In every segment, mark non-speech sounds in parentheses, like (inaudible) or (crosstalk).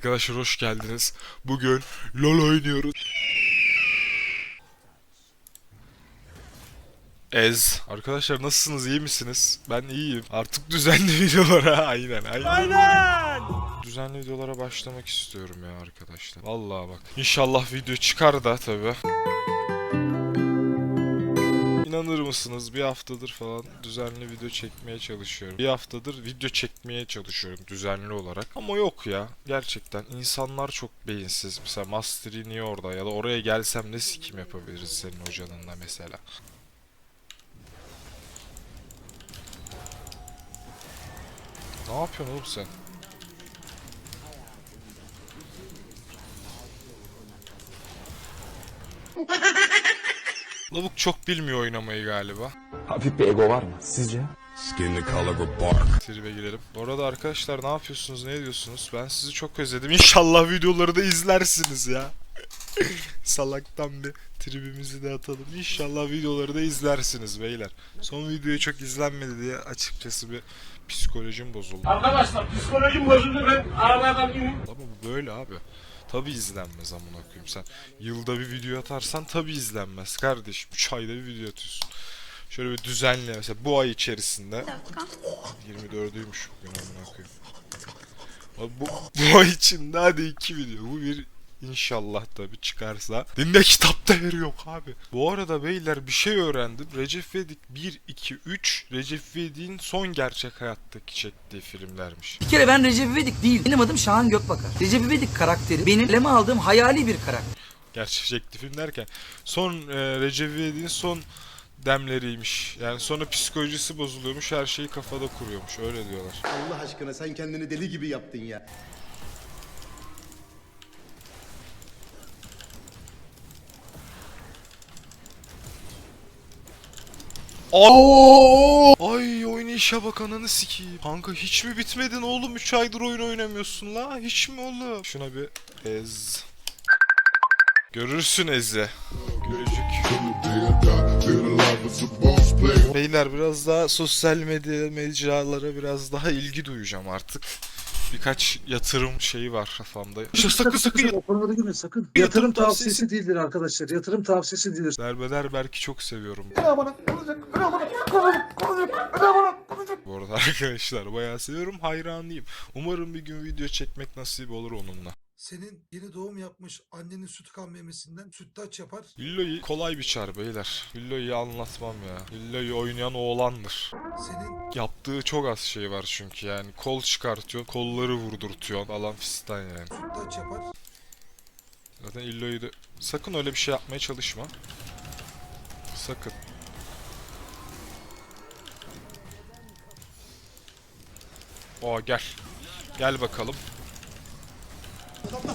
Arkadaşlar hoş geldiniz. Bugün LoL oynuyoruz. Ez. Arkadaşlar nasılsınız? iyi misiniz? Ben iyiyim. Artık düzenli (laughs) videolara aynen aynen. Düzenli videolara başlamak istiyorum ya arkadaşlar. Vallahi bak. İnşallah video çıkar da tabi. İnanır mısınız bir haftadır falan düzenli video çekmeye çalışıyorum. Bir haftadır video çekmeye çalışıyorum düzenli olarak. Ama yok ya gerçekten insanlar çok beyinsiz. Mesela Master'i niye orada ya da oraya gelsem ne sikim yapabiliriz senin hocanınla mesela. Ne yapıyorsun oğlum sen? (laughs) Lavuk çok bilmiyor oynamayı galiba. Hafif bir ego var mı sizce? Skin the color of bark. Tribe girelim. Bu arada arkadaşlar ne yapıyorsunuz, ne ediyorsunuz? Ben sizi çok özledim. (laughs) İnşallah videoları da izlersiniz ya. (laughs) Salaktan bir tribimizi de atalım. İnşallah videoları da izlersiniz beyler. Son videoyu çok izlenmedi diye açıkçası bir psikolojim bozuldu. Arkadaşlar psikolojim bozuldu ben arabadan ineyim. Ama bu böyle abi. Tabi izlenmez amına koyayım sen. Yılda bir video atarsan tabi izlenmez kardeşim. 3 ayda bir video atıyorsun. Şöyle bir düzenli mesela bu ay içerisinde 24'üymüş bugün amına koyayım. Abi bu, bu ay içinde hadi iki video. Bu bir inşallah tabi çıkarsa. Dinde kitapta yeri yok abi. Bu arada beyler bir şey öğrendim. Recep İvedik 1, 2, 3 Recep İvedik'in son gerçek hayattaki çektiği filmlermiş. Bir kere ben Recep İvedik değil. Benim adım Şahan Gökbakar. Recep İvedik karakteri benim eleme aldığım hayali bir karakter. gerçekçi film derken son e, Recep İvedik'in son demleriymiş. Yani sonra psikolojisi bozuluyormuş, her şeyi kafada kuruyormuş. Öyle diyorlar. Allah aşkına sen kendini deli gibi yaptın ya. Aa! Ay oynayışa bak ananı sikeyim. Kanka hiç mi bitmedin oğlum? 3 aydır oyun oynamıyorsun la. Hiç mi oğlum? Şuna bir ez. Görürsün. Gülücük. Beyler biraz daha sosyal medya mecralara biraz daha ilgi duyacağım artık. Birkaç yatırım şeyi var kafamda. Şu sakın sakın O konuda girme sakın. Yatırım Yatırım tavsiyesi- tavsiyesi değildir arkadaşlar. Yatırım tavsiyesi değildir. Derbeder belki çok seviyorum. Bu arada (laughs) arkadaşlar bayağı seviyorum hayranıyım. Umarım bir gün video çekmek nasip olur onunla. Senin yeni doğum yapmış annenin süt kan memesinden sütlaç yapar. Villo'yu kolay bir çar beyler. Villo'yu anlatmam ya. Villo'yu oynayan oğlandır. Senin Yaptığı çok az şey var çünkü yani. Kol çıkartıyor, kolları vurdurtuyor falan fistan yani. sütlaç yapar. Zaten Illo'yu da... Sakın öyle bir şey yapmaya çalışma. Sakın. Oo gel. Gel bakalım.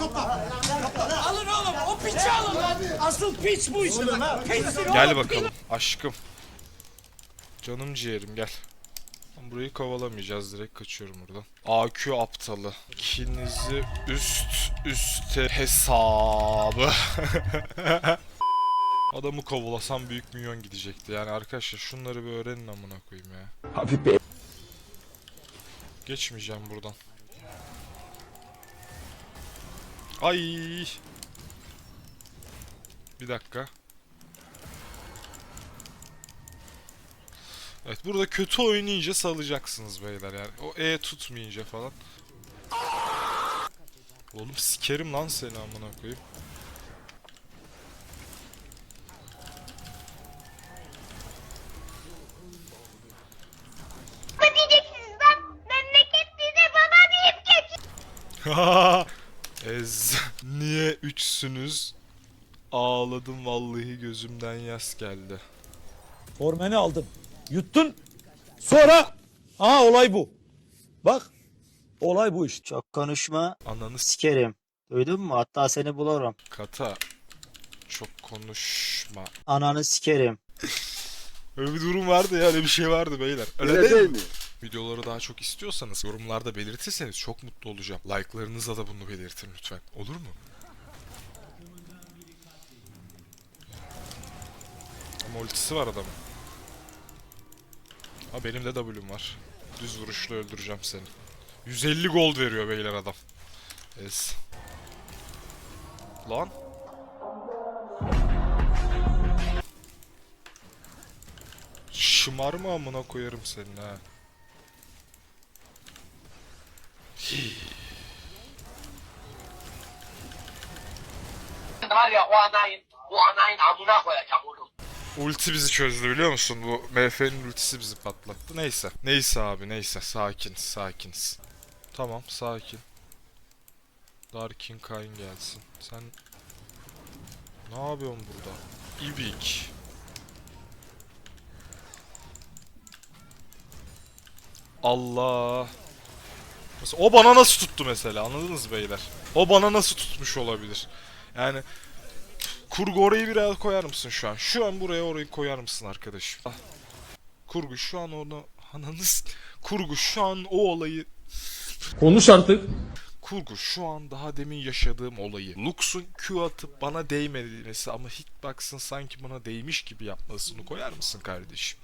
Alın oğlum o piçi alın lan. Asıl piç bu işte. Piçsin Gel bakalım aşkım. Canım ciğerim gel. Lan Burayı kovalamayacağız direkt kaçıyorum buradan. AQ aptalı. İkinizi üst üste hesabı. (laughs) Adamı kovalasam büyük milyon gidecekti. Yani arkadaşlar şunları bir öğrenin amına koyayım ya. Hafif bir Geçmeyeceğim buradan. Ay. Bir dakika. Evet burada kötü oynayınca salacaksınız beyler yani. O E tutmayınca falan. Oğlum sikerim lan seni amına koyayım. diyeceksiniz lan? Memleket bize baba deyip geç. (laughs) Ez. (laughs) Niye üçsünüz? Ağladım vallahi gözümden yas geldi. Formeni aldım. Yuttun. Sonra ha olay bu. Bak. Olay bu işte. Çok konuşma. Ananı Sikerim. Duydun mu? Hatta seni bulurum. kata. Çok konuşma. Ananı sikerim. (laughs) Öyle bir durum vardı ya öyle bir şey vardı beyler. Öyle, değil, mi? Videoları daha çok istiyorsanız yorumlarda belirtirseniz çok mutlu olacağım. Like'larınızla da bunu belirtin lütfen. Olur mu? Ama ultisi var adamın. Ha benim de W'm var. Düz vuruşla öldüreceğim seni. 150 gold veriyor beyler adam. Es. Lan. Şımarma amına koyarım senin ha. Var ya o anayın, o anayın amına koyacağım onu. Ulti bizi çözdü biliyor musun? Bu MF'nin ultisi bizi patlattı. Neyse. Neyse abi neyse. Sakiniz sakiniz. Tamam sakin. Darkin Kayn gelsin. Sen ne yapıyorsun burada? İbik. Allah. Mesela o bana nasıl tuttu mesela anladınız beyler? O bana nasıl tutmuş olabilir? Yani kurgu orayı biraz koyar mısın şu an? Şu an buraya orayı koyar mısın arkadaşım? Ah. Kurgu şu an onu ananız kurgu şu an o olayı Konuş artık. Kurgu şu an daha demin yaşadığım olayı Lux'un Q atıp bana değmemesi ama hitbox'ın sanki bana değmiş gibi yapmasını koyar mısın kardeşim?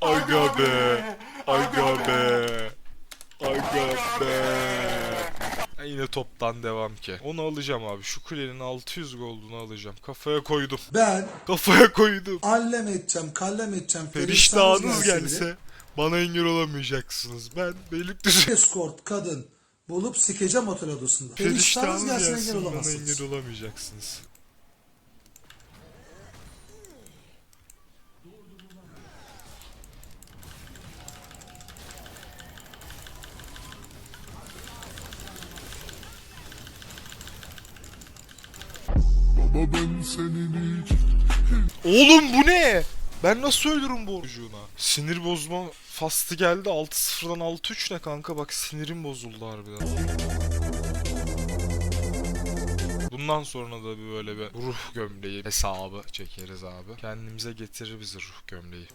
Aga be! Aga be! Aga be! Yine toptan devam ki. Onu alacağım abi. Şu kulenin 600 gold'unu alacağım. Kafaya koydum. Ben Kafaya koydum. allem edeceğim, kallem edeceğim. Periştahınız gelse bana engel olamayacaksınız. Ben Beylikdüzü Escort kadın bulup sikeceğim otel odasında. Periştahınız Periştahınız gelsin engel bana olamazsınız. engel olamayacaksınız. Oğlum bu ne? Ben nasıl öldürürüm bu çocuğuna? Sinir bozma fastı geldi 6-0'dan 6-3 ne kanka bak sinirim bozuldu harbiden. Bundan sonra da bir böyle bir ruh gömleği hesabı çekeriz abi. Kendimize getirir bizi ruh gömleği.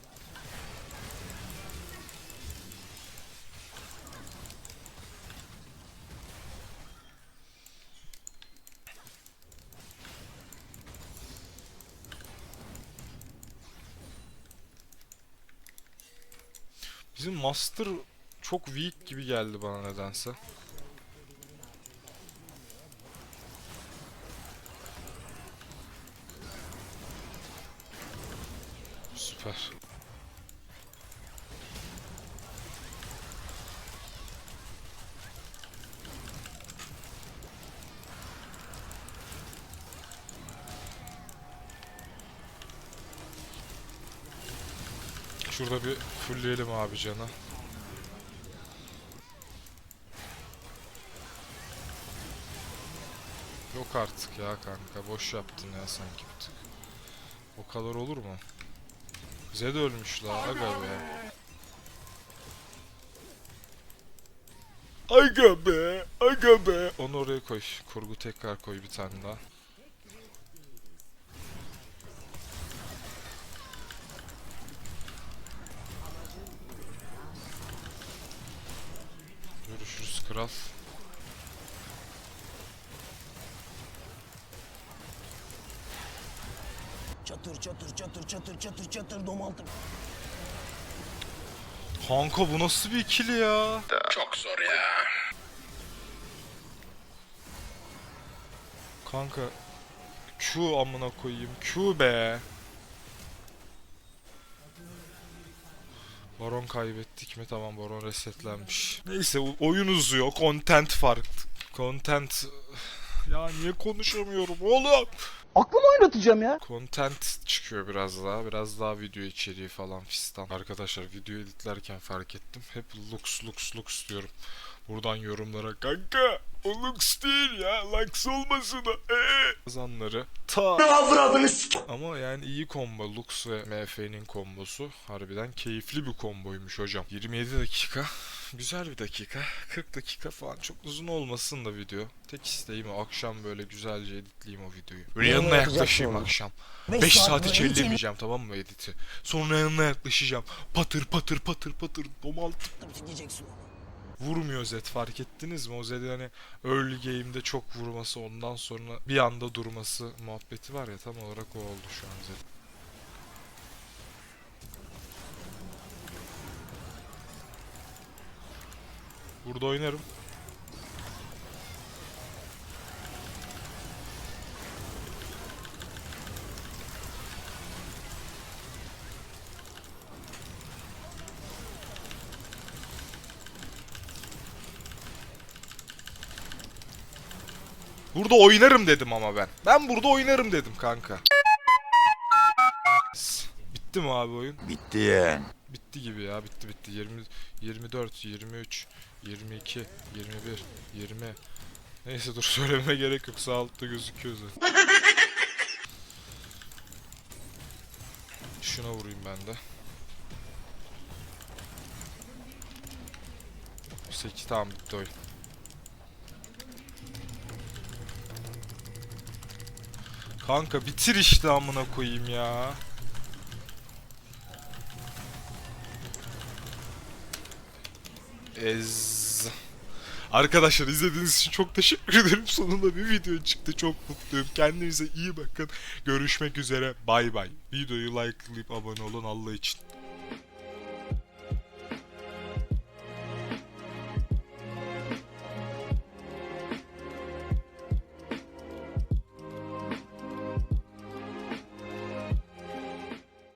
Bizim master çok weak gibi geldi bana nedense. Süper. Şurada bir fullleyelim abi canı. Yok artık ya kanka boş yaptın ya sanki bir tık. O kadar olur mu? Zed ölmüş la aga be. Aga be, aga be. Onu oraya koy. Kurgu tekrar koy bir tane daha. Kral. Çatır çatır çatır çatır çatır çatır domaltım. Kanka bu nasıl bir ikili ya? Çok zor ya. Kanka Q amına koyayım. Q be. Baron kaybettik mi? Tamam Baron resetlenmiş. Neyse oyun uzuyor. Content farklı. Content... Ya niye konuşamıyorum oğlum? Aklımı oynatacağım ya. Content çıkıyor biraz daha. Biraz daha video içeriği falan fistan. Arkadaşlar video editlerken fark ettim. Hep lux lux lux diyorum. Buradan yorumlara kanka o lux değil ya lux olmasın o. Ee. Yazanları ta ama yani iyi combo Lux ve MF'nin kombosu harbiden keyifli bir komboymuş hocam. 27 dakika (laughs) güzel bir dakika 40 dakika falan çok uzun olmasın da video. Tek isteğim o akşam böyle güzelce editleyeyim o videoyu. Böyle yanına yaklaşayım akşam. 5 saat hiç ellemeyeceğim tamam mı editi. Sonra yanına yaklaşacağım. Patır patır patır patır domaltıp Diyeceksin onu. Vurmuyor Zed fark ettiniz mi? O Zed'in hani early game'de çok vurması ondan sonra bir anda durması muhabbeti var ya tam olarak o oldu şu an Zed. Burada oynarım. Burada oynarım dedim ama ben. Ben burada oynarım dedim kanka. Bitti mi abi oyun? Bitti yani. Bitti gibi ya bitti bitti 20 24 23 22 21 20 Neyse dur (laughs) söylememe gerek yok sağ altta gözüküyor zaten. Şuna vurayım ben de. 8 tamam bitti oyun. Kanka bitir işte amına koyayım ya. Ez. Arkadaşlar izlediğiniz için çok teşekkür ederim. Sonunda bir video çıktı. Çok mutluyum. Kendinize iyi bakın. Görüşmek üzere. Bay bay. Videoyu likelayıp abone olun Allah için.